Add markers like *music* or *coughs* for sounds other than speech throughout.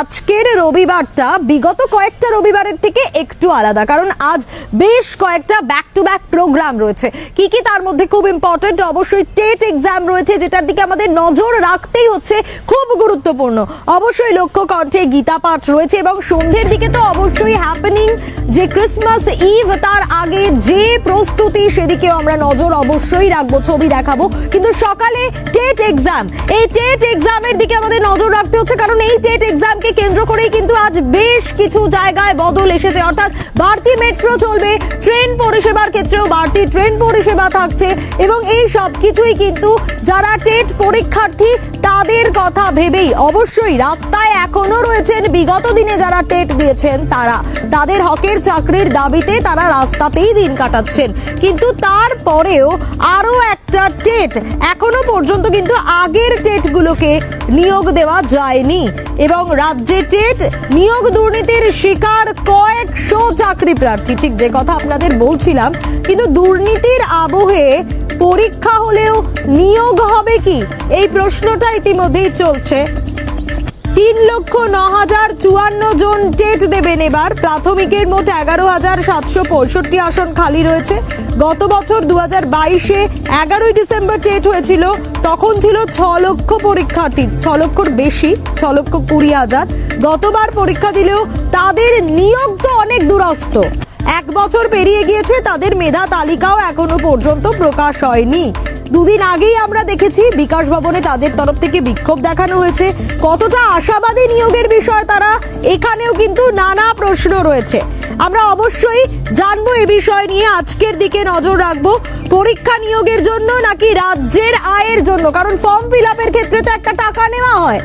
আজকের রবিবারটা বিগত কয়েকটা রবিবারের থেকে একটু আলাদা, কারণ আজ বেশ কয়েকটা ব্যাক টু ব্যাক প্রোগ্রাম রয়েছে। কি কি তার মধ্যে খুব ইম্পর্টেন্ট অবশ্যই টেট এক্সাম রয়েছে, যেটার দিকে আমাদের নজর রাখতেই হচ্ছে, খুব গুরুত্বপূর্ণ। অবশ্যই লক্ষ্য কণ্ঠে গীতা পাঠ রয়েছে এবং সন্ধ্যের দিকে তো অবশ্যই হ্যাপেনিং যে ক্রিসমাস ইভ তার আগে যে প্রস্তুতি, সেদিকেও আমরা নজর অবশ্যই রাখব, ছবি দেখাবো। কিন্তু সকালে টেট এক্সাম এই টেট এক্সামের দিকে আমাদের নজর রাখতে হচ্ছে, কারণ এই টেট এক্সামকে কেন্দ্র করেই কিন্তু আজ বেশ কিছু জায়গায় বদল এসেছে। অর্থাৎ বাড়তি মেট্রো চলবে, ট্রেন পরিষেবার ক্ষেত্রেও বাড়তি ট্রেন পরিষেবা থাকছে এবং এই সব কিছুই কিন্তু যারা টেট পরীক্ষার্থী, তাদের কথা ভেবেই অবশ্যই রাস্তায় এখনও রয়েছেন, বিগত দিনে যারা টেট দিয়েছেন তারা। তাদের হকের চাকরির দাবিতে তারা রাস্তাতেই দিন কাটাচ্ছেন। কিন্তু তারপরেও আরও আরও একটা টেট। এখনও পর্যন্ত কিন্তু আগের টেটগুলোকে নিয়োগ দেওয়া যায়নি এবং রাজ্যে টেট নিয়োগ দুর্নীতির শিকার কয়েকশো চাকরি প্রার্থী। ঠিক যে কথা আপনাদের বলছিলাম, কিন্তু দুর্নীতির আবহে পরীক্ষা হলেও নিয়োগ হবে কি? এই প্রশ্নটা ইতিমধ্যেই চলছে। তিন লক্ষ ন হাজার চুয়ান্ন জন টেট দেবেন এবার। প্রাথমিকের মোট এগারো হাজার সাতশো পঁয়ষট্টি আসন খালি রয়েছে। গত বছর দু হাজার বাইশে এগারোই ডিসেম্বর টেট হয়েছিল। তখন ছিল ছ লক্ষ পরীক্ষার্থী ছ লক্ষর বেশি ছ লক্ষ কুড়ি হাজার। গতবার পরীক্ষা দিলেও তাদের নিয়োগ তো অনেক দূরস্থ এক বছর পেরিয়ে গিয়েছে, তাদের মেধা তালিকাও এখনও পর্যন্ত প্রকাশ হয়নি। দুদিন আগেই আমরা দেখেছি বিকাশ ভবনে তাদের তরফ থেকে বিক্ষোভ দেখানো হয়েছে। কতটা আশাবাদী নিয়োগের বিষয় তারা, এখানেও কিন্তু নানা প্রশ্ন রয়েছে। আমরা অবশ্যই জানব এ বিষয় নিয়ে, আজকের দিকে নজর রাখব। পরীক্ষা নিয়োগের জন্য নাকি রাজ্যের আয়ের জন্য? কারণ ফর্ম ফিল ক্ষেত্রে তো একটা টাকা নেওয়া হয়।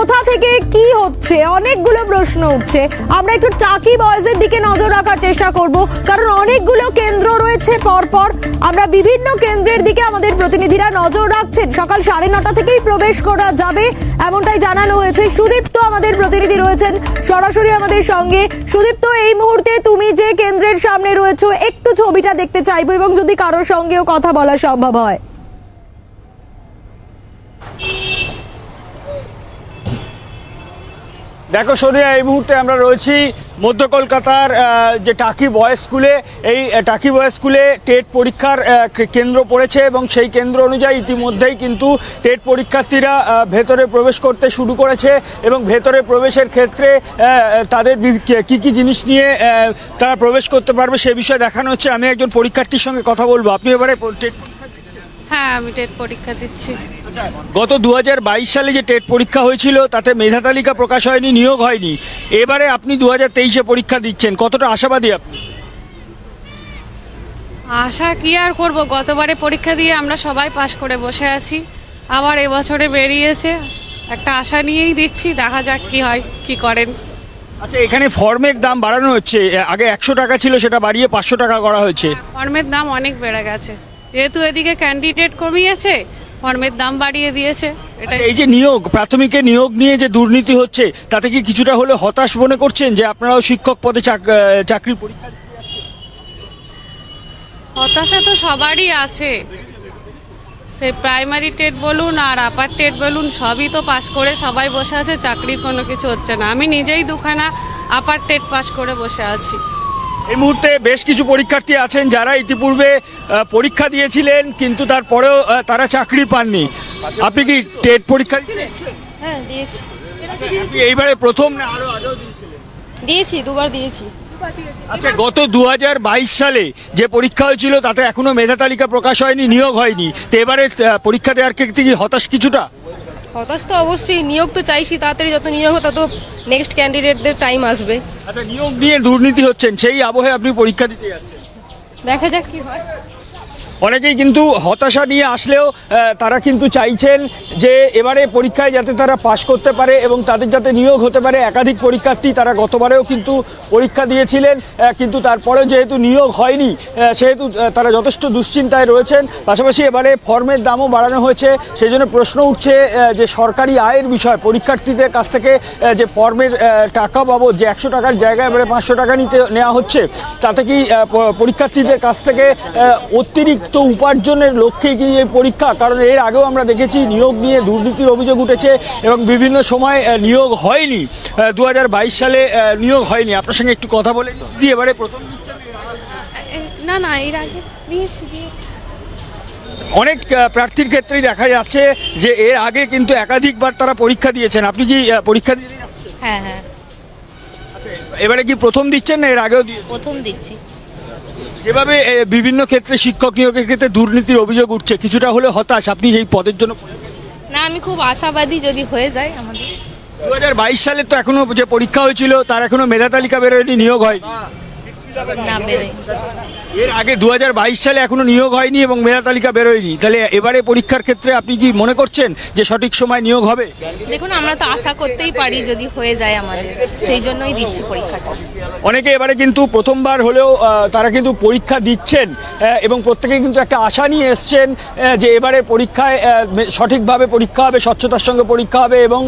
কোথা থেকে কি হচ্ছে? অনেকগুলো প্রশ্ন উঠছে। আমরা একটু টাকি বয়েজের দিকে নজর রাখার চেষ্টা করব, কারণ অনেকগুলো কেন্দ্র রয়েছে পরপর। আমরা বিভিন্ন কেন্দ্রের দিকে আমাদের প্রতিনিধিরা নজর রাখছেন। সকাল সাড়ে নটা থেকেই প্রবেশ করা যাবে, এমনটাই জানানো হয়েছে। সুদীপ্ত আমাদের প্রতিনিধি রয়েছেন সরাসরি আমাদের সঙ্গে। সুদীপ্ত, এই মুহূর্তে তুমি যে কেন্দ্রের সামনে রয়েছো, একটু ছবিটা দেখতে চাইব এবং যদি কারোর সঙ্গেও কথা বলা সম্ভব হয়। দেখো সোনিয়া, এই মুহূর্তে আমরা রয়েছি মধ্য কলকাতার যে টাকি বয়েজ স্কুলে। এই টাকি বয়েজ স্কুলে টেট পরীক্ষার কেন্দ্র পড়েছে এবং সেই কেন্দ্র অনুযায়ী ইতিমধ্যেই কিন্তু টেট পরীক্ষার্থীরা ভেতরে প্রবেশ করতে শুরু করেছে এবং ভেতরে প্রবেশের ক্ষেত্রে তাদের কে- কি জিনিস নিয়ে তারা প্রবেশ করতে পারবে সে বিষয়ে দেখানো হচ্ছে। আমি একজন পরীক্ষার্থীর সঙ্গে কথা বলব। আপনি এবারে টেট হ্যাঁ আমি টেট পরীক্ষা দিচ্ছি। গত দু হাজার বাইশ সালে যে টেট পরীক্ষা হয়েছিল তাতে মেধা তালিকা প্রকাশ হয়নি নিয়োগ হয়নি। এবারে আপনি দু হাজার তেইশে পরীক্ষা দিচ্ছেন কতটা আশাবাদী আপনি? আশা কি আর করব? গতবারে পরীক্ষা দিয়ে আমরা সবাই পাশ করে বসে আছি। আবার এবছরে বেরিয়েছে। একটা আশা নিয়েই দিচ্ছি দেখা যাক কি হয় কি করেন। আচ্ছা এখানে ফর্মের দাম বাড়ানো হচ্ছে। আগে একশো টাকা ছিল সেটা বাড়িয়ে পাঁচশো টাকা করা হয়েছে। ফর্মের দাম অনেক বেড়ে গেছে। যেহেতু এদিকে ক্যান্ডিডেট কমিয়েছে ফর্মের দাম বাড়িয়ে দিয়েছে। এটা আচ্ছা, এই যে নিয়োগ প্রাথমিকে নিয়োগ নিয়ে যে দুর্নীতি হচ্ছে তাতে কি কিছুটা হলে হতাশ মনে করছেন যে আপনারাও শিক্ষক পদে চাক- আহ, চাকরির পরীক্ষা হতাশা তো সবারই আছে। সে প্রাইমারি টেট বলুন আর আপার টেট বলুন সবই তো পাস করে সবাই বসে আছে চাকরির কোনো কিছু হচ্ছে না। আমি নিজেই দুখানা আপার টেট পাস করে বসে আছি। এই মুহূর্তে বেশ কিছু পরীক্ষার্থী আছেন যারা ইতিপূর্বে পরীক্ষা দিয়েছিলেন কিন্তু তারপরেও তারা চাকরি পাননি। আপনি কি টেট পরীক্ষা হ্যাঁ দিয়েছি। এইবারে প্রথম না আরও আগেও দিয়েছিলেন? দিয়েছি দুবার দিয়েছি। আচ্ছা গত দু হাজার বাইশ সালে যে পরীক্ষা হয়েছিল তাতে এখনও মেধা তালিকা প্রকাশ হয়নি নিয়োগ হয়নি। তো এবারে পরীক্ষা দেওয়ার ক্ষেত্রে কি হতাশ কিছুটা? হতাশ তো অবশ্যই নিয়োগ তো চাইছি তাড়াতাড়ি যত নিয়োগ তত নেক্সট ক্যান্ডিডেটদের টাইম আসবে। আচ্ছা নিয়োগ নিয়ে দুর্নীতি হচ্ছেন সেই আবহে আপনি পরীক্ষা দিতে যাচ্ছেন। দেখা যাক কি হয়। অনেকেই কিন্তু হতাশা নিয়ে আসলেও তারা কিন্তু চাইছেন যে এবারে পরীক্ষায় যাতে তারা পাশ করতে পারে এবং তাদের যাতে নিয়োগ হতে পারে। একাধিক পরীক্ষার্থী তারা গতবারেও কিন্তু পরীক্ষা দিয়েছিলেন কিন্তু তারপরেও যেহেতু নিয়োগ হয়নি সেহেতু তারা যথেষ্ট দুশ্চিন্তায় রয়েছেন। পাশাপাশি এবারে ফর্মের দামও বাড়ানো হয়েছে। সেই জন্য প্রশ্ন উঠছে যে সরকারি আয়ের বিষয়, পরীক্ষার্থীদের কাছ থেকে যে ফর্মের টাকা বাবদ যে একশো টাকার জায়গায় এবারে পাঁচশো টাকা নিতে নেওয়া হচ্ছে, তাতে কি পরীক্ষার্থীদের কাছ থেকে অতিরিক্ত অতিরিক্ত উপার্জনের লক্ষ্যে কি এই পরীক্ষা? কারণ এর আগেও আমরা দেখেছি নিয়োগ নিয়ে দুর্নীতির অভিযোগ উঠেছে এবং বিভিন্ন সময় নিয়োগ হয়নি। দু হাজার বাইশ সালে নিয়োগ হয়নি। আপনার সঙ্গে একটু কথা বলে দিয়ে এবারে প্রথম দিচ্ছেন না না এর আগে দিয়েছি দিয়েছি। অনেক প্রার্থীর ক্ষেত্রেই দেখা যাচ্ছে যে এর আগে কিন্তু একাধিকবার তারা পরীক্ষা দিয়েছেন। আপনি কি পরীক্ষা দিয়ে হ্যাঁ হ্যাঁ। এবারে কি প্রথম দিচ্ছেন না এর আগেও দিয়ে প্রথম দিচ্ছি। যেভাবে বিভিন্ন ক্ষেত্রে শিক্ষক নিয়োগের ক্ষেত্রে দুর্নীতির অভিযোগ উঠছে। কিছুটা হলে হতাশ। আপনি এই পদের জন্য না আমি খুব আশাবাদী যদি হয়ে যায় আমাদের। দু হাজার বাইশ সালে তো এখনও যে পরীক্ষা হয়েছিল তার এখনও মেধা তালিকা বেরোয়নি নিয়োগ হয় না বেড়ে এর আগে দু হাজার বাইশ সালে এখনও নিয়োগ হয়নি এবং মেধা তালিকা বেরোয়নি। তাহলে এবারে পরীক্ষার ক্ষেত্রে আপনি কি মনে করছেন যে সঠিক সময় নিয়োগ হবে? দেখুন আমরা তো আশা করতেই পারি যদি হয়ে যায় আমাদের। সেই জন্যই দিচ্ছি পরীক্ষাটা। অনেকে এবারে কিন্তু প্রথমবার হলেও তারা কিন্তু পরীক্ষা দিচ্ছেন এবং প্রত্যেকে কিন্তু একটা আশা নিয়ে এসছেন যে এবারে পরীক্ষায় সঠিকভাবে পরীক্ষা হবে স্বচ্ছতার সঙ্গে পরীক্ষা হবে এবং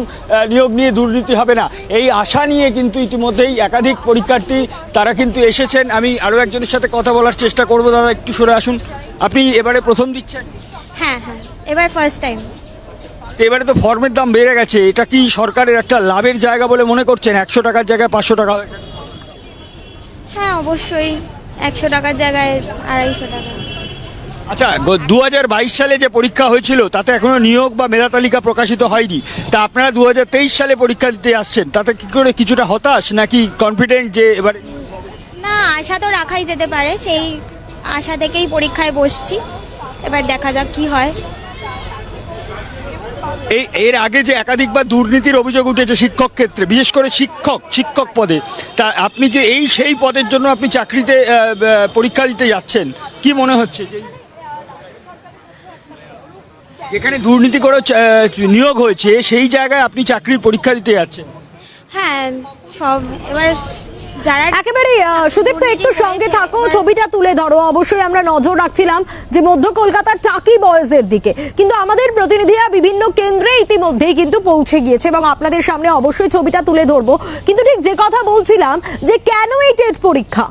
নিয়োগ নিয়ে দুর্নীতি হবে না। এই আশা নিয়ে কিন্তু ইতিমধ্যেই একাধিক পরীক্ষার্থী তারা কিন্তু এসেছেন আমি আরও একজনের সাথে কথা বলার চেষ্টা করব। দাদা একটু সরে আসুন। আপনি এবারে প্রথম দিচ্ছেন? হ্যাঁ হ্যাঁ। এবার ফার্স্ট টাইম তো এবারে তো ফর্মের দাম বেড়ে গেছে। এটা কি সরকারের একটা লাভের জায়গা বলে মনে করছেন? একশো টাকার জায়গায় পাঁচশো টাকা হয়ে হ্যাঁ অবশ্যই। একশো টাকার জায়গায় আড়াইশো টাকা। আচ্ছা দু হাজার বাইশ সালে যে পরীক্ষা হয়েছিল তাতে এখনও নিয়োগ বা মেধা তালিকা প্রকাশিত হয়নি। তা আপনারা দু হাজার তেইশ সালে পরীক্ষা দিতে আসছেন। তাতে কি করে কিছুটা হতাশ নাকি কনফিডেন্ট যে এবারে না আশা তো রাখাই যেতে পারে। সেই আশা থেকেই পরীক্ষায় বসছি। এবার দেখা যাক কি হয়। এই এর আগে যে একাধিকবার দুর্নীতির অভিযোগ উঠেছে শিক্ষক ক্ষেত্রে বিশেষ করে শিক্ষক শিক্ষক পদে তা আপনি কি এই সেই পদের জন্য আপনি চাকরিতে পরীক্ষা দিতে যাচ্ছেন? কি মনে হচ্ছে যে যেখানে দুর্নীতি করে নিয়োগ হয়েছে সেই জায়গায় আপনি চাকরির পরীক্ষা দিতে যাচ্ছেন? হ্যাঁ সব এবার যারা একেবারে একটু সঙ্গে থাকো ছবিটা তুলে ধরো। অবশ্যই আমরা নজর রাখছিলাম যে মধ্য কলকাতার টাকি বয়েজের দিকে। কিন্তু আমাদের প্রতিনিধিরা বিভিন্ন কেন্দ্রে ইতিমধ্যেই কিন্তু পৌঁছে গিয়েছে এবং আপনাদের সামনে অবশ্যই ছবিটা তুলে ধরবো। কিন্তু ঠিক যে কথা বলছিলাম যে কেন এই টেট পরীক্ষা?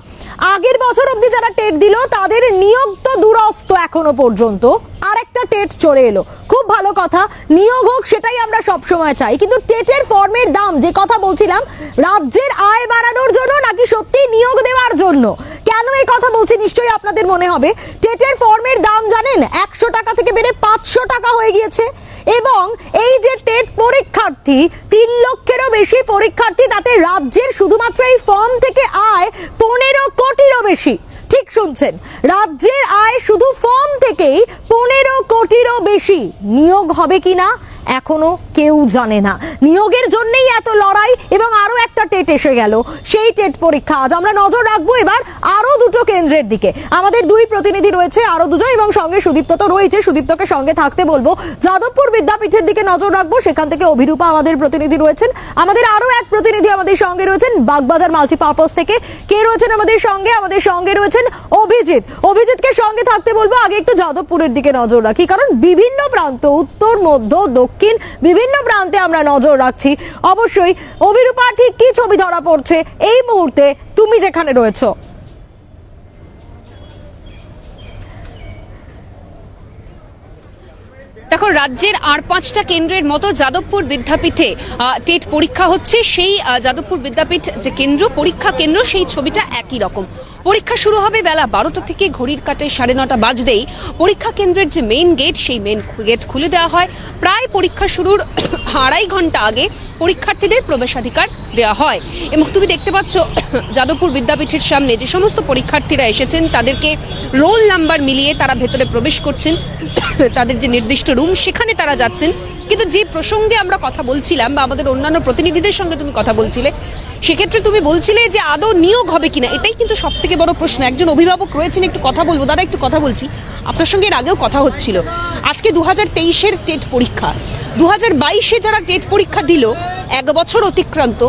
আগের বছর অবধি যারা টেট দিল তাদের নিয়োগ তো দুরস্ত এখনও পর্যন্ত। আরেকটা টেট চলে এলো। ভালো কথা, নিয়োগ হোক, সেটাই আমরা সব সময় চাই। কিন্তু টেটের ফর্মের দাম, যে কথা বলছিলাম, রাজ্যের আয় বাড়ানোর জন্য নাকি সত্যি নিয়োগ দেওয়ার জন্য? কেন এই কথা বলছি নিশ্চয়ই আপনাদের মনে হবে। টেটের ফর্মের দাম, জানেন, একশো টাকা থেকে বেড়ে পাঁচশো টাকা হয়ে গিয়েছে। এবং এই যে টেট পরীক্ষার্থী, তিন লক্ষেরও বেশি পরীক্ষার্থী, তাতে রাজ্যের শুধুমাত্র এই ফর্ম থেকে আয় পনেরো কোটিরও বেশি। ঠিক শুনছেন, রাজ্যের আয় শুধু ফর্ম থেকেই পনেরো কোটিরও বেশি নিয়োগ হবে কিনা এখনও কেউ জানে না। নিয়োগের জন্যই এত লড়াই এবং আরও একটা টেট এসে গেল। সেই টেট পরীক্ষা আজ আমরা নজর রাখব এবার আরও দুটো কেন্দ্রের দিকে। আমাদের দুই প্রতিনিধি রয়েছে, আরও দুজন এবং সঙ্গে সুদীপ্ত তো রয়েছে। সুদীপ্তকে সঙ্গে থাকতে বলব, যাদবপুর বিদ্যাপীঠের দিকে নজর রাখব। সেখান থেকে অভিরূপা আমাদের প্রতিনিধি রয়েছেন। আমাদের আরও এক প্রতিনিধি আমাদের সঙ্গে রয়েছেন, বাগবাজার মাল্টিপারপাস থেকে। কে রয়েছেন আমাদের সঙ্গে? আমাদের সঙ্গে রয়েছেন অভিজিৎ। অভিজিৎকে সঙ্গে থাকতে বলব, আগে একটু যাদবপুরের দিকে নজর রাখি, কারণ বিভিন্ন প্রান্ত, উত্তর, মধ্য, দক্ষিণ, বিভিন্ন প্রান্তে আমরা নজর রাখছি। অবশ্যই অভিরূপা, ঠিক কি ছবি ধরা পড়ছে এই মুহূর্তে তুমি যেখানে রয়েছো? দেখো, রাজ্যের আর পাঁচটা কেন্দ্রের মতো যাদবপুর বিদ্যাপীঠে টেট পরীক্ষা হচ্ছে। সেই যাদবপুর বিদ্যাপীঠ যে কেন্দ্র, পরীক্ষা কেন্দ্র, সেই ছবিটা একই রকম। পরীক্ষা শুরু হবে বেলা বারোটা থেকে ঘড়ির কাটে সাড়ে নটা বাজতেই। পরীক্ষা কেন্দ্রের যে মেইন গেট সেই মেইন গেট খুলে দেওয়া হয়। প্রায় পরীক্ষা শুরুর *coughs* আড়াই ঘণ্টা আগে পরীক্ষার্থীদের প্রবেশাধিকার দেওয়া হয়। এবং তুমি দেখতে পাচ্ছ, *coughs* যাদবপুর বিদ্যাপীঠের সামনে যে সমস্ত পরীক্ষার্থীরা এসেছেন, তাদেরকে রোল নাম্বার মিলিয়ে তারা ভেতরে প্রবেশ করছেন। *coughs* তাদের যে নির্দিষ্ট রুম সেখানে তারা যাচ্ছেন। কিন্তু যে প্রসঙ্গে আমরা কথা বলছিলাম বা আমাদের অন্যান্য প্রতিনিধিদের সঙ্গে তুমি কথা বলছিলে সেক্ষেত্রে তুমি বলছিলে যে আদৌ নিয়োগ হবে কিনা এটাই কিন্তু সব থেকে বড় প্রশ্ন। একজন অভিভাবক রয়েছেন একটু কথা বলব। দাদা একটু কথা বলছি। আপনার সঙ্গে এর আগেও কথা হচ্ছিল। আজকে দু হাজার তেইশের টেট পরীক্ষা। দু হাজার বাইশে যারা টেট পরীক্ষা দিল এক বছর অতিক্রান্ত।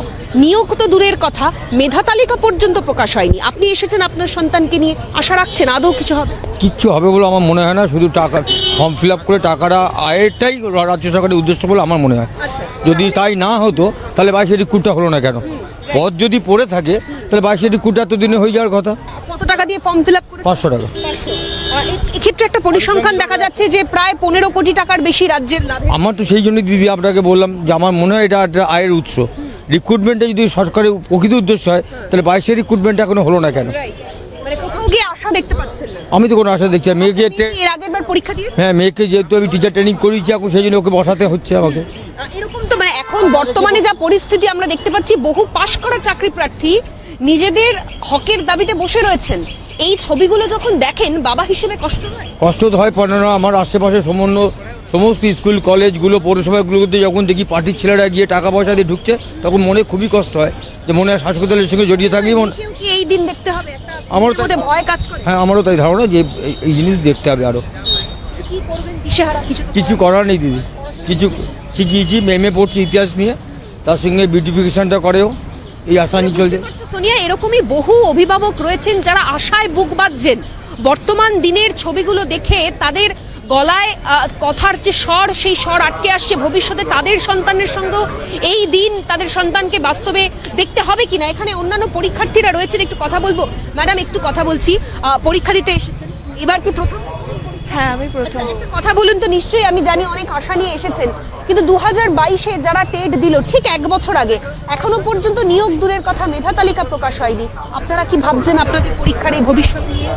নিয়োগ তো দূরের কথা মেধা তালিকা পর্যন্ত প্রকাশ হয়নি। আপনি এসেছেন আপনার সন্তানকে নিয়ে আশা রাখছেন আদৌ কিছু হবে? কিচ্ছু হবে বলে আমার মনে হয় না শুধু টাকা ফর্ম ফিল আপ করে টাকাটা আয়েরটাই রাজ্য সরকারের উদ্দেশ্য বলে আমার মনে হয়। যদি তাই না হতো তাহলে বাইশে রিক্রুটটা হলো না কেন? পদ যদি পড়ে থাকে তাহলে বাইশে রিক্রুট এত দিনে হয়ে যাওয়ার কথা। কত টাকা দিয়ে ফর্ম ফিল আপ পাঁচশো টাকা। এক্ষেত্রে একটা পরিসংখ্যান দেখা যাচ্ছে যে প্রায় পনেরো কোটি টাকার বেশি রাজ্যের লাভ। আমার তো সেই জন্যই দিদি আপনাকে বললাম যে আমার মনে হয় এটা একটা আয়ের উৎস। রিক্রুটমেন্টে যদি সরকারের প্রকৃত উদ্দেশ্য হয় তাহলে বাইশের রিক্রুটমেন্ট এখনও হলো না কেন? মানে আশা দেখতে পাচ্ছেন আমি তো কোনো আশা দেখছি না। মেয়েকে হ্যাঁ মেয়েকে যেহেতু আমি টিচার ট্রেনিং করেছি এখন সেই জন্য ওকে বসাতে হচ্ছে আমাকে। এরকম তো এখন বর্তমানে যা পরিস্থিতি আমরা দেখতে পাচ্ছি বহু পাশ করা চাকরি প্রার্থী নিজেদের হকের দাবিতে বসে রয়েছেন। এই ছবিগুলো যখন দেখেন বাবা হিসেবে কষ্ট হয়? কষ্ট তো হয় পড়ে না আমার আশেপাশে সমন্য সমস্ত স্কুল কলেজগুলো পৌরসভাগুলোতে যখন দেখি পার্টির ছেলেরা গিয়ে টাকা পয়সা দিয়ে ঢুকছে তখন মনে খুবই কষ্ট হয় যে মনে হয় শাসক দলের সঙ্গে জড়িয়ে থাকি মন এই দিন দেখতে হবে? আমারও তাই- ভয় কাজ করে। হ্যাঁ আমারও তাই ধারণা যে এই- জিনিস দেখতে হবে আরও কিছু করার নেই দিদি। কিছু শিখিয়েছি, মেমে পড়ছি ইতিহাস নিয়ে, তার সঙ্গে বিউটিফিকেশনটা করেও, এই আশা নিয়ে চলছে। সোনিয়া, এরকমই বহু অভিভাবক রয়েছেন যারা আশায় বুক বাঁধছেন। বর্তমান দিনের ছবিগুলো দেখে তাদের গলায় কথার যে স্বর, সেই স্বর আটকে আসছে। ভবিষ্যতে তাদের সন্তানের সঙ্গে এই দিন তাদের সন্তানকে বাস্তবে দেখতে হবে কিনা? এখানে অন্যান্য পরীক্ষার্থীরা রয়েছেন, একটু কথা বলব। ম্যাডাম, একটু কথা বলছি। পরীক্ষা দিতে এসেছেন। এবার কি প্রথম হ্যাঁ আমি প্রথম। কথা বলুন তো নিশ্চয়ই আমি জানি অনেক আশা নিয়ে এসেছেন কিন্তু দু হাজার বাইশে যারা টেট দিল ঠিক এক বছর আগে এখনও পর্যন্ত নিয়োগ দূরের কথা মেধা তালিকা প্রকাশ হয়নি। আপনারা কি ভাবছেন আপনাদের পরীক্ষার এই ভবিষ্যৎ নিয়ে?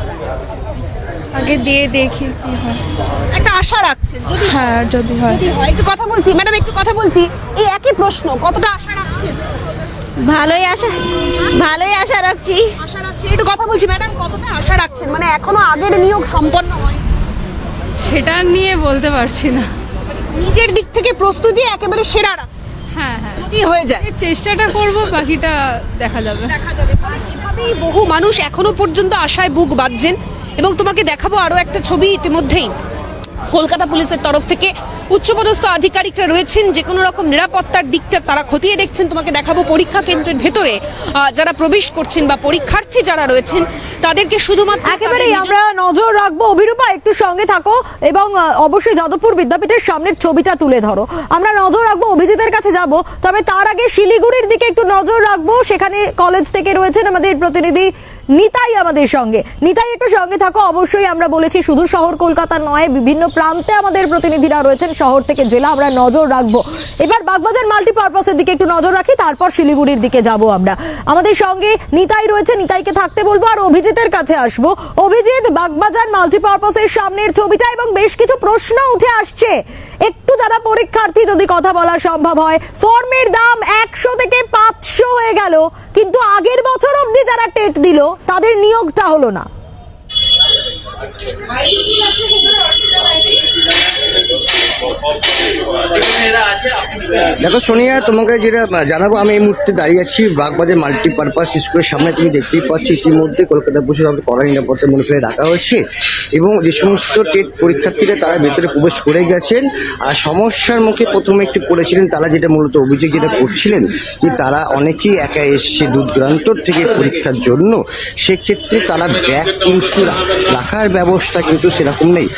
আগে দিয়ে দেখি কি হয়। একটা আশা রাখছেন যদি হ্যাঁ যদি হয়। যদি হয় একটু কথা বলছি ম্যাডাম একটু কথা বলছি এই একই প্রশ্ন কতটা আশা রাখছেন? ভালোই আশা ভালোই আশা রাখছি। আশা রাখছেন একটু কথা বলছি ম্যাডাম কতটা আশা রাখছেন? মানে এখনও আগের নিয়োগ সম্পন্ন হয় সেটা নিয়ে বলতে পারছি না। নিজের দিক থেকে প্রস্তুতি একেবারে সেরা হ্যাঁ হ্যাঁ। কি হয়ে যায়। চেষ্টাটা করব বাকিটা দেখা যাবে। দেখা যাবে। এভাবেই বহু মানুষ এখনও পর্যন্ত আশায় বুক বাঁধছেন। এবং তোমাকে দেখাবো আরও একটা ছবি ইতিমধ্যেই। কলকাতা পুলিশের তরফ থেকে উচ্চপদস্থ আধিকারিকরা রয়েছেন যে কোনো রকম নিরাপত্তার দিকটা তারা খতিয়ে দেখছেন। তোমাকে দেখাবো পরীক্ষা কেন্দ্রের ভেতরে যারা প্রবেশ করছেন বা পরীক্ষার্থী যারা রয়েছেন তাদেরকে শুধুমাত্র একেবারেই আমরা নজর রাখব। অভিরূপা একটু সঙ্গে থাকো এবং অবশ্যই যাদবপুর বিদ্যাপীঠের সামনের ছবিটা তুলে ধরো। আমরা নজর রাখব অভিজিতের কাছে যাব তবে তার আগে শিলিগুড়ির দিকে একটু নজর রাখব। সেখানে কলেজ থেকে রয়েছেন আমাদের প্রতিনিধি নিতাই আমাদের সঙ্গে। নিতাই একটু সঙ্গে থাকো, অবশ্যই আমরা বলেছি শুধু শহর কলকাতা নয়, বিভিন্ন প্রান্তে আমাদের প্রতিনিধিরা রয়েছেন, শহর থেকে জেলা আমরা নজর রাখব। এবার বাগবাজার মাল্টিপারপাসের দিকে একটু নজর রাখি, তারপর শিলিগুড়ির দিকে যাব আমরা। আমাদের সঙ্গে নিতাই রয়েছে, নিতাইকে থাকতে বলব, আর অভিজিতের কাছে আসব। অভিজিৎ, বাগবাজার মাল্টিপারপাসের সামনের ছবিটা এবং বেশ কিছু প্রশ্ন উঠে আসছে। একটু যারা পরীক্ষার্থী, যদি কথা বলা সম্ভব হয়, ফর্মের দাম একশো থেকে পাঁচশো হয়ে গেল, কিন্তু আগের বছর অবধি যারা টেট দিল তাদের নিয়োগটা হলো না। দেখো সোনিয়া, তোমাকে যেটা জানাব, আমি এই মুহূর্তে দাঁড়িয়ে আছি বাগবাজার মাল্টিপারপাস স্কুলের সামনে। তুমি দেখতেই পাচ্ছ, ইতিমধ্যে কলকাতা পুলিশ আমাদের কড়া নিরাপত্তা মনে ফেলে রাখা হয়েছে এবং যে সমস্ত টেট পরীক্ষার্থীরা তারা ভেতরে প্রবেশ করে গেছেন। আর সমস্যার মুখে প্রথমে একটু পড়েছিলেন তারা যেটা মূলত অভিযোগ যেটা করছিলেন যে তারা অনেকেই একা এসছে দূর থেকে পরীক্ষার জন্য। সেক্ষেত্রে তারা ব্যাগ কিন্তু রা- রাখার ব্যবস্থা কিন্তু সেরকম নেই।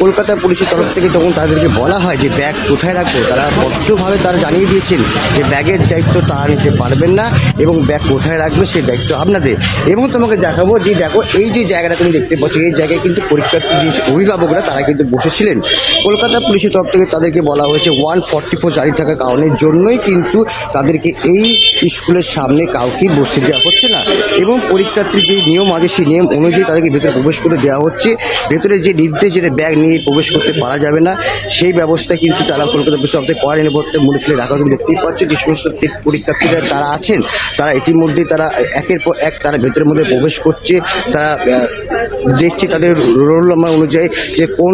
কলকাতা পুলিশের তরফ থেকে যখন তাদেরকে বলা হয় যে ব্যাগ কোথায় রাখবে, তারা স্পষ্টভাবে তারা জানিয়ে দিয়েছেন যে ব্যাগের দায়িত্ব তারা নিতে পারবেন না এবং ব্যাগ কোথায় রাখবে সেই দায়িত্ব আপনাদের। এবং তোমাকে দেখাবো যে দেখো, এই যে জায়গাটা তুমি দেখতে পাচ্ছ, এই জায়গায় কিন্তু পরীক্ষার্থী যে অভিভাবকরা, তারা কিন্তু বসেছিলেন। কলকাতা পুলিশের তরফ থেকে তাদেরকে বলা হয়েছে, ওয়ান ফর্টি ফোর জারি থাকার কারণের জন্যই কিন্তু তাদেরকে এই স্কুলের সামনে কাউকে বসতে দেওয়া হচ্ছে না। এবং পরীক্ষার্থীর যে নিয়ম আছে সেই নিয়ম অনুযায়ী তাদেরকে ভেতরে প্রবেশ করে দেওয়া হচ্ছে। ভেতরে যে নির্দেশ যেটা ব্যাগ নিয়ে প্রবেশ করতে পারা যাবে না, সেই ব্যবস্থা কিন্তু তারা কলকাতা থেকে কড়া নিরাপত্তা মনে ফেলে রাখা তুমি দেখতেই পাচ্ছ যে সমস্ত পরীক্ষার্থীরা তারা আছেন, তারা ইতিমধ্যেই তারা একের পর এক তারা ভেতরের মধ্যে প্রবেশ করছে। তারা দেখছে তাদের রোল নাম্বার অনুযায়ী যে কোন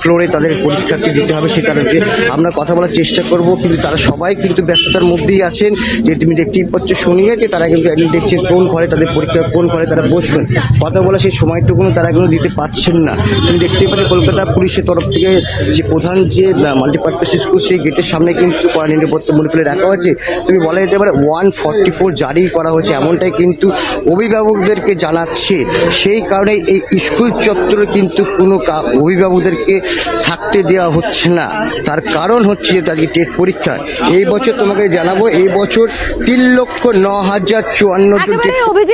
ফ্লোরে তাদের পরীক্ষার্থী দিতে হবে সে তাদেরকে আমরা কথা বলার চেষ্টা করব, কিন্তু তারা সবাই কিন্তু ব্যস্ততার মধ্যেই আছেন। যে তুমি দেখতেই পাচ্ছ, শুনিয়ে, যে তারা কিন্তু একদিন দেখছেন কোন ঘরে তাদের পরীক্ষা, কোন ঘরে তারা বসবেন। কথা বলা সেই সময়টুকুনো তারা কিন্তু দিতে পারছেন না। তুমি দেখতে পাচ্ছ কলকাতা পুলিশের তরফ থেকে যে প্রধান যে মাল্টিপারপাস স্কুল সেই গেটের সামনে কিন্তু কড়া নিরাপত্তা মনে ফেলে রাখা হয়েছে। তুমি বলা যেতে পারে ওয়ান ফর্টি ফোর জারি করা হয়েছে এমনটাই কিন্তু অভিভাবকদেরকে জানাচ্ছে। সেই কারণে এই স্কুল চত্বরে কিন্তু কোনো কা- অভিভাবকদেরকে থাকতে দেওয়া হচ্ছে না। তার কারণ হচ্ছে যে তাদের টেট পরীক্ষা। এই বছর তোমাকে জানাব এই বছর তিন লক্ষ ন হাজার চুয়ান্ন জন